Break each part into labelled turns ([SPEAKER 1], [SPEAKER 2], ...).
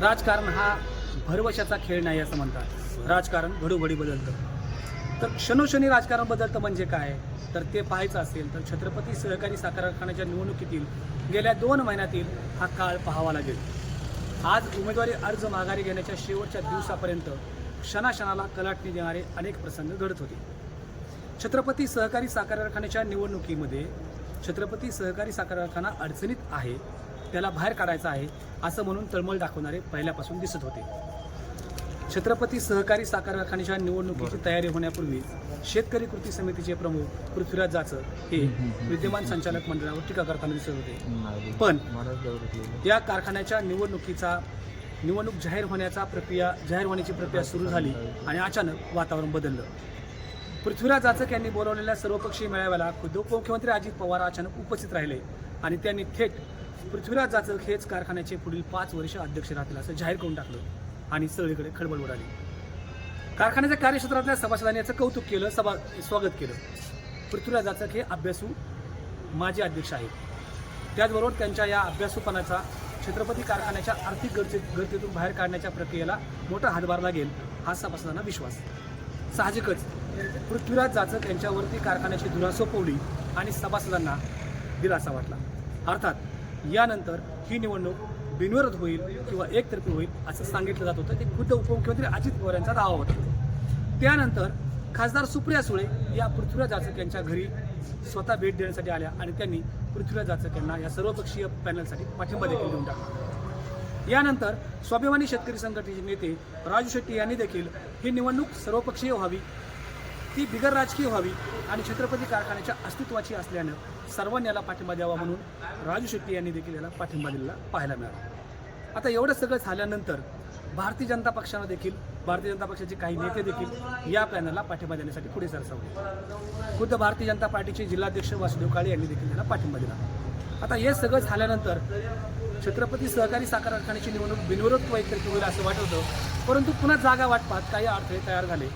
[SPEAKER 1] राजकारण हा भरवशाचा खेळ नाही असं म्हणतात. राजकारण घडोघडी बदलतं. तर क्षणोक्षणी राजकारण बदलतं म्हणजे काय? तर ते पाहायचं असेल तर छत्रपती सहकारी साखर कारखान्याच्या निवडणुकीतील गेल्या दोन महिन्यातील हा काळ पाहावा लागेल. आज उमेदवारी अर्ज माघारी घेण्याच्या शेवटच्या दिवसापर्यंत क्षणाक्षणाला कलाटणी देणारे अनेक प्रसंग घडत होते. छत्रपती सहकारी साखर कारखान्याच्या निवडणुकीमध्ये छत्रपती सहकारी साखर कारखाना अडचणीत आहे. त्याला बाहेर काढायचा आहे असं म्हणून तळमळ दाखवणारे पहिल्यापासून दिसत होते. छत्रपती सहकारी साखर कारखान्याच्या निवडणुकीची तयारी होण्यापूर्वी शेतकरी कृती समितीचे प्रमुख पृथ्वीराज जाचक हे विद्यमान संचालक मंडळावर टीका करताना दिसत होते. पण या कारखान्याच्या निवडणुकीचा निवडणूक जाहीर होण्याचा प्रक्रिया जाहीर होण्याची प्रक्रिया सुरू झाली आणि अचानक वातावरण बदललं. पृथ्वीराज जाचक यांनी बोलावलेल्या सर्वपक्षीय मेळाव्याला खुद्द उपमुख्यमंत्री अजित पवार अचानक उपस्थित राहिले आणि त्यांनी थेट पृथ्वीराज जाचक हेच कारखान्याचे पुढील पाच वर्ष अध्यक्ष राहतील असं जाहीर करून टाकलं आणि सगळीकडे खळबळ उडाली. कारखान्याच्या कार्यक्षेत्रातल्या सभासदांनी याचं कौतुक केलं सभा स्वागत केलं. पृथ्वीराज जाचक हे अभ्यासू माजी अध्यक्ष आहेत. त्याचबरोबर त्यांच्या या अभ्यासूपणाचा छत्रपती कारखान्याच्या आर्थिक गरजे गरजेतून बाहेर काढण्याच्या प्रक्रियेला मोठा हातभार लागेल हा सभासदांना विश्वास. साहजिकच पृथ्वीराज जाचक यांच्यावरती कारखान्याची धुरा सोपवली आणि सभासदांना दिलासा वाटला. अर्थात यानंतर ही निवडणूक बिनविरोध होईल किंवा एकतर्फी होईल असं सांगितलं जात होतं. ते खुद्द उपमुख्यमंत्री अजित पवार यांचा दावा होता. त्यानंतर खासदार सुप्रिया सुळे या पृथ्वीराज जाचक यांच्या घरी स्वतः भेट देण्यासाठी आल्या आणि त्यांनी पृथ्वीराज जाचक यांना या सर्वपक्षीय पॅनलसाठी पाठिंबा देखील देऊन टाकला. यानंतर स्वाभिमानी शेतकरी संघटनेचे नेते राजू शेट्टी यांनी देखील ही निवडणूक सर्वपक्षीय व्हावी ती बिगर राजकीय व्हावी आणि छत्रपती कारखान्याच्या अस्तित्वाची असल्यानं सर्वांनी याला पाठिंबा द्यावा म्हणून राजू शेट्टी यांनी देखील याला पाठिंबा दिलेला पाहायला मिळाला. आता एवढं सगळं झाल्यानंतर भारतीय जनता पक्षानं देखील भारतीय जनता पक्षाचे काही नेते देखील या पॅनलला पाठिंबा देण्यासाठी पुढे सरसावले. खुद्द भारतीय जनता पार्टीचे जिल्हाध्यक्ष वासुदेव काळे यांनी देखील त्याला पाठिंबा दिला. आता हे सगळं झाल्यानंतर छत्रपती सहकारी साखर कारखान्याची निवडणूक बिनविरोध एकतर्फी होईल असं वाटत होतं परंतु पुन्हा जागा वाटपात काही अडथळे तयार झाले.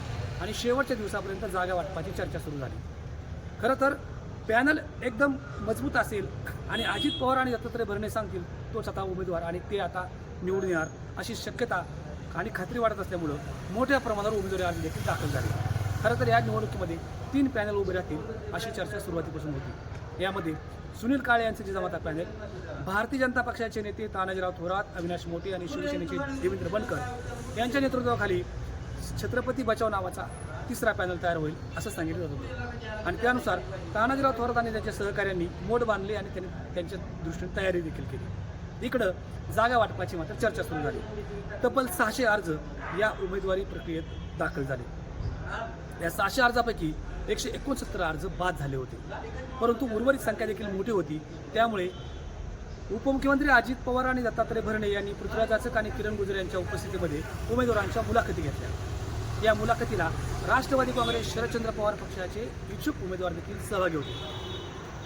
[SPEAKER 1] आणि शेवटच्या दिवसापर्यंत जागा वाटपाची चर्चा सुरू झाली. खरं तर पॅनल एकदम मजबूत असेल आणि अजित पवार आणि दत्तात्रय भरणे सांगतील तोच आता उमेदवार आणि ते आता निवडून येणार अशी शक्यता आणि खात्री वाटत असल्यामुळं मोठ्या प्रमाणावर उमेदवारी अर्ज देखील दाखल झाले. खरं तर या निवडणुकीमध्ये तीन पॅनल उभे राहतील अशी चर्चा सुरुवातीपासून होती. यामध्ये सुनील काळे यांचे जे जमाता पॅनल भारतीय जनता पक्षाचे नेते तानाजीराव थोरात अविनाश मोटे आणि शिवसेनेचे देवेंद्र बनकर यांच्या नेतृत्वाखाली छत्रपती बचाव नावाचा तिसरा पॅनल तयार होईल असं सांगितलं जात होतं. आणि त्यानुसार तानाजीराव थोरात आणि त्यांच्या सहकाऱ्यांनी मोड बांधले आणि त्यांनी त्यांच्या दृष्टीने तयारी देखील केली. इकडं जागा वाटपाची मात्र चर्चा सुरू झाली. तब्बल सहाशे अर्ज या उमेदवारी प्रक्रियेत दाखल झाले. या सहाशे अर्जापैकी एकशे एकोणसत्तर अर्ज बाद झाले होते. परंतु उर्वरित संख्या देखील मोठी होती. त्यामुळे उपमुख्यमंत्री अजित पवार आणि दत्तात्रय भरणे यांनी पृथ्वीराज जाचक आणि किरण गुजर यांच्या उपस्थितीमध्ये उमेदवारांच्या मुलाखती घेतल्या. या मुलाखतीला राष्ट्रवादी काँग्रेस शरदचंद्र पवार पक्षाचे इच्छुक उमेदवार देखील सहभागी होते.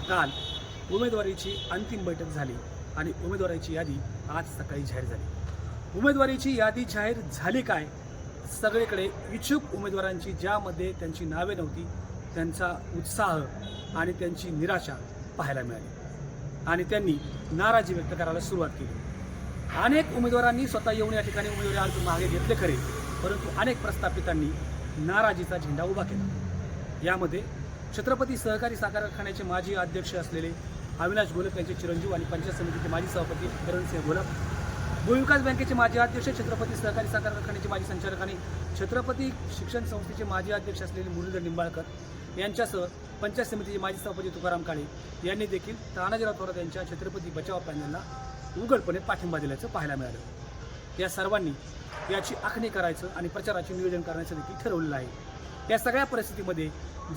[SPEAKER 1] काल उमेदवारीची अंतिम बैठक झाली आणि उमेदवाराची यादी आज सकाळी जाहीर झाली. उमेदवारीची यादी जाहीर झाली काय? सगळीकडे इच्छुक उमेदवारांची ज्यामध्ये त्यांची नावे नव्हती त्यांचा उत्साह आणि त्यांची निराशा पाहायला मिळाली. आणि त्यांनी नाराजी व्यक्त करायला सुरुवात केली. अनेक उमेदवारांनी स्वतः येऊन या ठिकाणी उमेदवारी अर्ज मागे घेतले खरे. परंतु अनेक प्रस्थापितांनी नाराजीचा झेंडा उभा केला. यामध्ये छत्रपती सहकारी साखर कारखान्याचे माजी अध्यक्ष असलेले अविनाश गोलक यांचे चिरंजीव आणि पंचायत समितीचे माजी सभापती करणसिंह गोलक भूविकास बँकेचे माजी अध्यक्ष छत्रपती सहकारी साखर कारखान्याचे माजी संचालक आणि छत्रपती शिक्षण संस्थेचे माजी अध्यक्ष असलेले मुरलीधर निंबाळकर यांच्यासह पंचायत समितीचे माजी सभापती तुकाराम काळे यांनी देखील तानाजीराव थोरात यांच्या छत्रपती बचाव पॅनलला उघडपणे पाठिंबा दिल्याचं पाहायला मिळालं. या सर्वांनी याची आखणी करायचं आणि प्रचाराचे नियोजन करण्याचं देखील ठरवलेलं आहे. या सगळ्या परिस्थितीमध्ये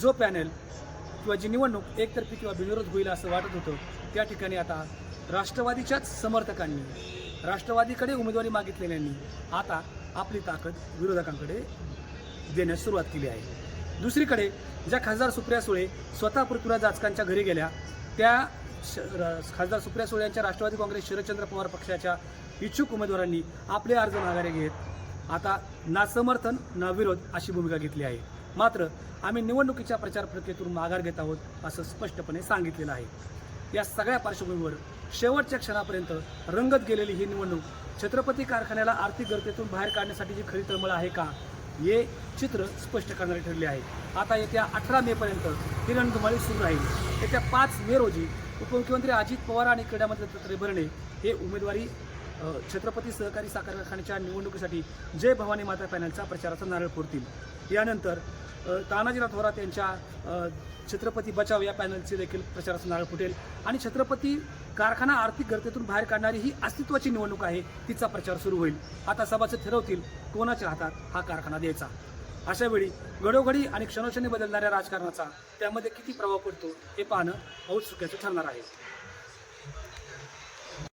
[SPEAKER 1] जो पॅनल किंवा जी निवडणूक एकतर्फी किंवा बिनविरोध होईल असं वाटत होतं त्या ठिकाणी आता राष्ट्रवादीच्याच समर्थकांनी राष्ट्रवादीकडे उमेदवारी मागितलेल्यांनी आता आपली ताकद विरोधकांकडे देण्यास सुरुवात केली आहे. दुसरीकडे ज्या खासदार सुप्रिया सुळे स्वतः पृथ्वीराज जाचकांच्या घरी गेल्या त्या खासदार सुप्रिया सुळे यांच्या राष्ट्रवादी काँग्रेस शरदचंद्र पवार पक्षाच्या इच्छुक उमेदवारांनी आपले अर्ज माघारी घेत. आता ना समर्थन ना विरोध अशी भूमिका घेतली आहे. मात्र आम्ही निवडणुकीच्या प्रचार प्रक्रियेतून माघार घेत आहोत असं स्पष्टपणे सांगितलेलं आहे. या सगळ्या पार्श्वभूमीवर शेवटच्या क्षणापर्यंत रंगत गेलेली ही निवडणूक छत्रपती कारखान्याला आर्थिक गर्तेतून बाहेर काढण्यासाठी जी खरी तळमळ आहे का हे चित्र स्पष्ट करणारे ठरले आहे. आता येत्या अठरा मेपर्यंत ही रणधुमाळी सुरू राहील. येत्या पाच मे रोजी उपमुख्यमंत्री अजित पवार आणि क्रीडामंत्री दत्तात्रय भरणे हे उमेदवारी छत्रपती सहकारी साखर कारखान्याच्या निवडणुकीसाठी जय भवानी माता पॅनलचा प्रचाराचा नारळ फोडतील. यानंतर अ, तानाजीराव थोरात यांच्या छत्रपती बचाव या पॅनलचे देखील प्रचाराचा नारळ फुटेल आणि छत्रपती कारखाना आर्थिक गरजेतून बाहेर काढणारी ही अस्तित्वाची निवडणूक आहे तिचा प्रचार सुरू होईल. आता सभासद ठरवतील कोणाच्या हातात हा कारखाना द्यायचा. अशा वेळी घडोघडी आणि क्षणोक्षणी बदलणाऱ्या राजकारणाचा त्यामध्ये किती प्रभाव पडतो हे पाहणं औत्सुक्याचं ठरणार आहे.